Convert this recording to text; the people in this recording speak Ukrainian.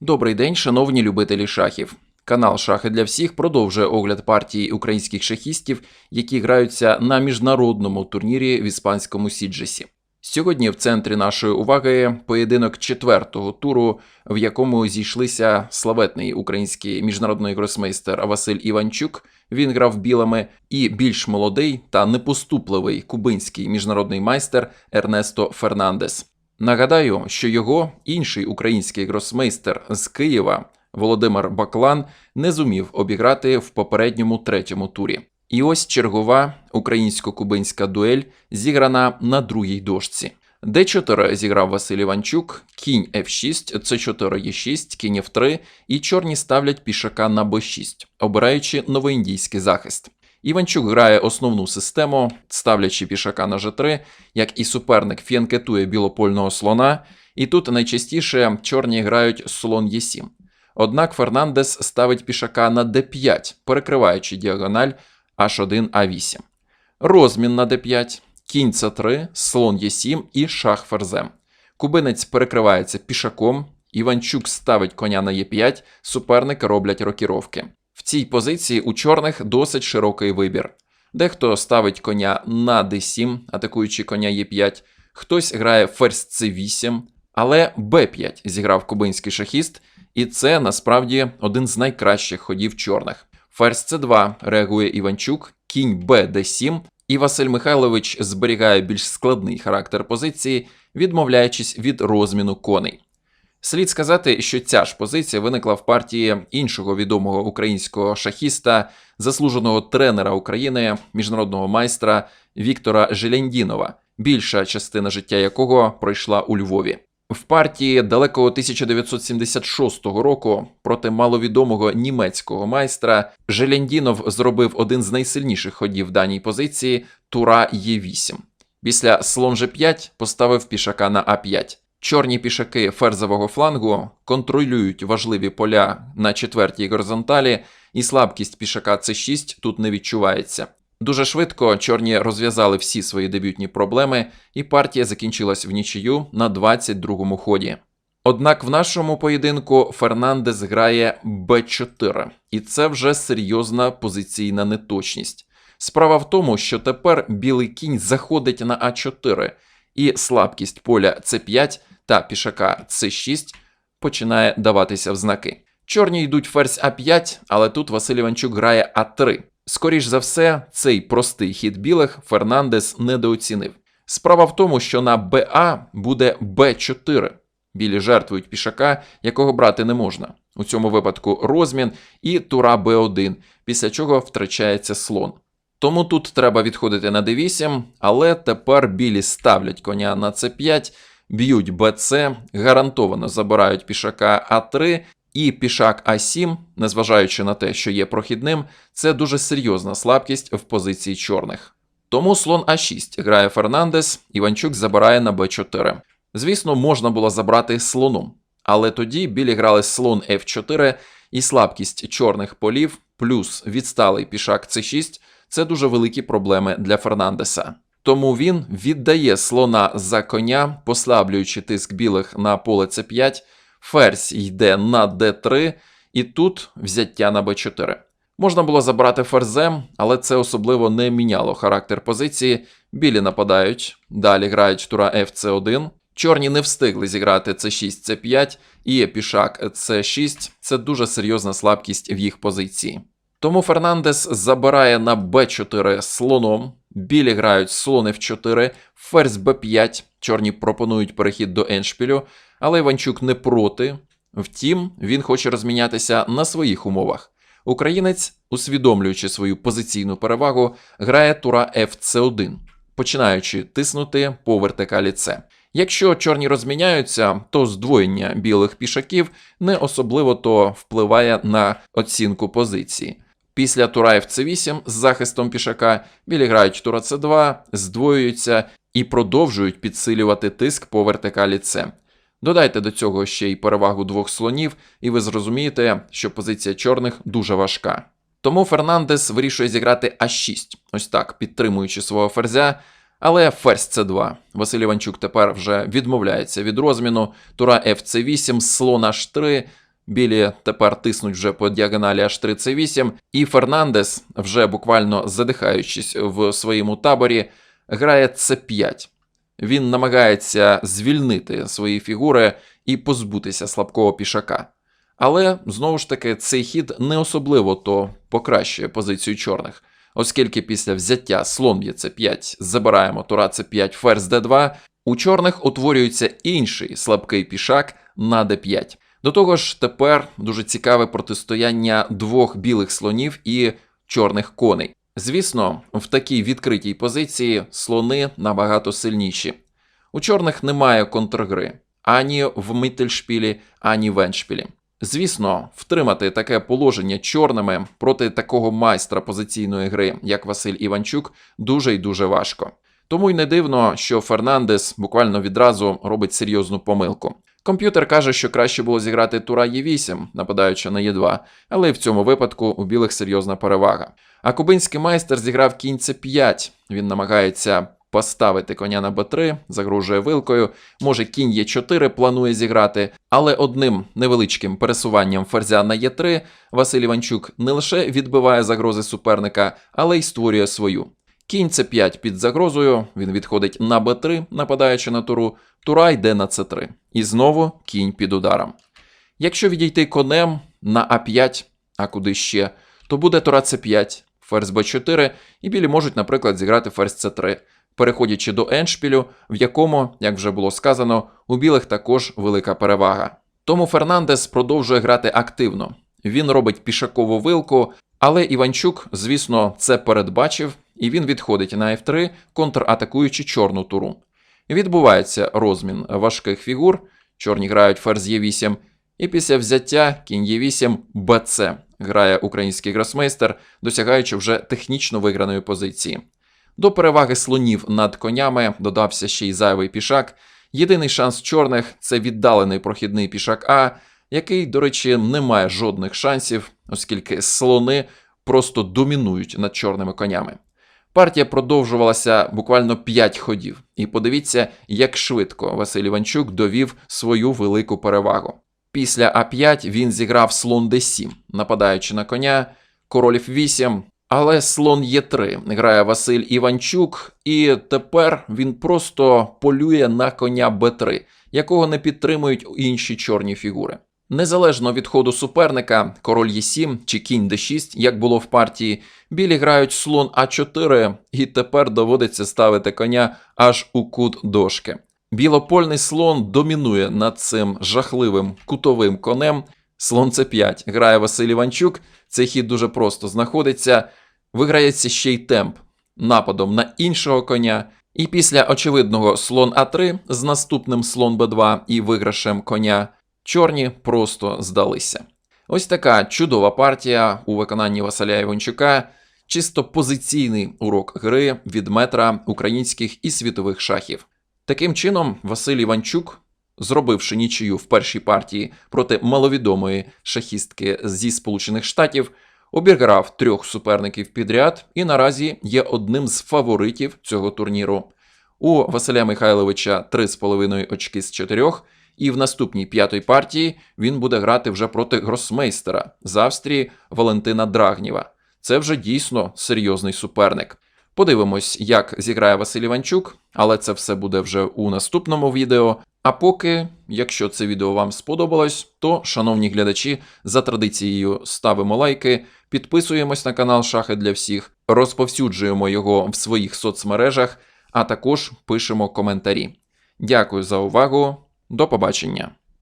Добрий день, шановні любителі шахів. Канал Шахи для всіх продовжує огляд партії українських шахістів, які граються на міжнародному турнірі в іспанському Сіджесі. Сьогодні в центрі нашої уваги поєдинок четвертого туру, в якому зійшлися славетний український міжнародний гросмейстер Василь Іванчук. Він грав білими, і більш молодий та непоступливий кубинський міжнародний майстер Ернесто Фернандес. Нагадаю, що його інший український гросмейстер з Києва Володимир Баклан не зумів обіграти в попередньому третьому турі. І ось чергова українсько-кубинська дуель зіграна на другій дошці. Д4 зіграв Василь Іванчук, кінь F6, С4 Е6, кінь F3 і чорні ставлять пішака на Б6, обираючи новоіндійський захист. Іванчук грає основну систему, ставлячи пішака на G3, як і суперник фіанкетує білопольного слона, і тут найчастіше чорні грають слон Е7. Однак Фернандес ставить пішака на d5, перекриваючи діагональ H1 A8. Розмін на d5, кінь c3, слон Е7 і шах ферзем. Кубинець перекривається пішаком, Іванчук ставить коня на Е5, суперники роблять рокіровки. Цій позиції у чорних досить широкий вибір. Дехто ставить коня на d7, атакуючи коня Е5, хтось грає ферзь c8, але b5 зіграв кубинський шахіст, і це насправді один з найкращих ходів чорних. Ферзь c2 реагує Іванчук, кінь b d7, і Василь Михайлович зберігає більш складний характер позиції, відмовляючись від розміну коней. Слід сказати, що ця ж позиція виникла в партії іншого відомого українського шахіста, заслуженого тренера України, міжнародного майстра Віктора Желяндінова, більша частина життя якого пройшла у Львові. В партії далекого 1976 року проти маловідомого німецького майстра Желяндінов зробив один з найсильніших ходів даній позиції тура Е8. Після слон G5 поставив пішака на А5. Чорні пішаки ферзового флангу контролюють важливі поля на четвертій горизонталі, і слабкість пішака С6 тут не відчувається. Дуже швидко чорні розв'язали всі свої дебютні проблеми, і партія закінчилась в нічию на 22-му ході. Однак в нашому поєдинку Фернандес грає Б4, і це вже серйозна позиційна неточність. Справа в тому, що тепер білий кінь заходить на А4, і слабкість поля С5 та пішака С6 починає даватися в знаки. Чорні йдуть ферзь А5, але тут Василь Іванчук грає А3. Скоріш за все, цей простий хід білих Фернандес недооцінив. Справа в тому, що на БА буде Б4. Білі жертвують пішака, якого брати не можна. У цьому випадку розмін і тура Б1, після чого втрачається слон. Тому тут треба відходити на d8, але тепер білі ставлять коня на c5, б'ють bc, гарантовано забирають пішака А3, і пішак А7, незважаючи на те, що є прохідним, це дуже серйозна слабкість в позиції чорних. Тому слон А6 грає Фернандес, Іванчук забирає на Б4. Звісно, можна було забрати слоном, але тоді білі грали слон F4 і слабкість чорних полів, плюс відсталий пішак С6 це дуже великі проблеми для Фернандеса. Тому він віддає слона за коня, послаблюючи тиск білих на поле С5, ферзь йде на d3, і тут взяття на b4. Можна було забрати ферзем, але це особливо не міняло характер позиції. Білі нападають, далі грають тура fc1. Чорні не встигли зіграти c6, c5 і пішак c6. Це дуже серйозна слабкість в їх позиції. Тому Фернандес забирає на b4 слоном. Білі грають слон f4, ферзь b5. Чорні пропонують перехід до еншпілю, але Іванчук не проти. Втім, він хоче розмінятися на своїх умовах. Українець, усвідомлюючи свою позиційну перевагу, грає тура fc1, починаючи тиснути по вертикалі С. Якщо чорні розміняються, то здвоєння білих пішаків не особливо то впливає на оцінку позиції. Після тура fc8 з захистом пішака білі грають тура c2, здвоюються і продовжують підсилювати тиск по вертикалі С. Додайте до цього ще й перевагу двох слонів, і ви зрозумієте, що позиція чорних дуже важка. Тому Фернандес вирішує зіграти А6, ось так, підтримуючи свого ферзя. Але ферзь С2. Василь Іванчук тепер вже відмовляється від розміну. Тура fc8, слон H3. Білі тепер тиснуть вже по діагоналі H3 C8, і Фернандес, вже буквально задихаючись в своєму таборі, грає C5. Він намагається звільнити свої фігури і позбутися слабкого пішака. Але знову ж таки цей хід не особливо то покращує позицію чорних, оскільки після взяття слон б'є c5, забираємо тура c5, ферзь d2, у чорних утворюється інший слабкий пішак на d5. До того ж, тепер дуже цікаве протистояння двох білих слонів і чорних коней. Звісно, в такій відкритій позиції слони набагато сильніші. У чорних немає контргри ані в Миттельшпілі, ані в Еншпілі. Звісно, втримати таке положення чорними проти такого майстра позиційної гри, як Василь Іванчук, дуже і дуже важко. Тому й не дивно, що Фернандес буквально відразу робить серйозну помилку. Комп'ютер каже, що краще було зіграти тура Е8, нападаючи на Е2, але й в цьому випадку у білих серйозна перевага. А кубинський майстер зіграв кінь С5. Він намагається поставити коня на Б3, загрожує вилкою. Може, кінь Е4 планує зіграти, але одним невеличким пересуванням ферзя на Е3 Василь Іванчук не лише відбиває загрози суперника, але й створює свою. Кінь С5 під загрозою, він відходить на Б3, нападаючи на туру, тура йде на С3. І знову кінь під ударом. Якщо відійти конем на А5, а куди ще, то буде тура С5, ферзь Б4, і білі можуть, наприклад, зіграти ферзь С3, переходячи до еншпілю, в якому, як вже було сказано, у білих також велика перевага. Тому Фернандес продовжує грати активно. Він робить пішакову вилку, але Іванчук, звісно, це передбачив, і він відходить на F3, контратакуючи чорну туру. Відбувається розмін важких фігур, чорні грають ферзь Е8, і після взяття кінь Е8 БЦ грає український гросмейстер, досягаючи вже технічно виграної позиції. До переваги слонів над конями додався ще й зайвий пішак. Єдиний шанс чорних це віддалений прохідний пішак А, який, до речі, не має жодних шансів, оскільки слони просто домінують над чорними конями. Партія продовжувалася буквально 5 ходів, і подивіться, як швидко Василь Іванчук довів свою велику перевагу. Після А5 він зіграв слон Д7, нападаючи на коня, король F8, але слон Е3 грає Василь Іванчук, і тепер він просто полює на коня Б3, якого не підтримують інші чорні фігури. Незалежно від ходу суперника, король Е7 чи кінь Д6, як було в партії, білі грають слон А4, і тепер доводиться ставити коня аж у кут дошки. Білопольний слон домінує над цим жахливим кутовим конем. Слон С5 грає Василь Іванчук. Цей хід дуже просто знаходиться. Виграється ще й темп нападом на іншого коня. І після очевидного слон А3 з наступним слон Б2 і виграшем коня чорні просто здалися. Ось така чудова партія у виконанні Василя Іванчука. Чисто позиційний урок гри від метра українських і світових шахів. Таким чином, Василь Іванчук, зробивши нічию в першій партії проти маловідомої шахістки зі Сполучених Штатів, обіграв трьох суперників підряд і наразі є одним з фаворитів цього турніру. У Василя Михайловича 3,5 очки з 4, і в наступній п'ятій партії він буде грати вже проти гросмейстера з Австрії Валентина Драгніва. Це вже дійсно серйозний суперник. Подивимось, як зіграє Василь Іванчук, але це все буде вже у наступному відео. А поки, якщо це відео вам сподобалось, то, шановні глядачі, за традицією ставимо лайки, підписуємось на канал Шахи для всіх, розповсюджуємо його в своїх соцмережах, а також пишемо коментарі. Дякую за увагу, до побачення!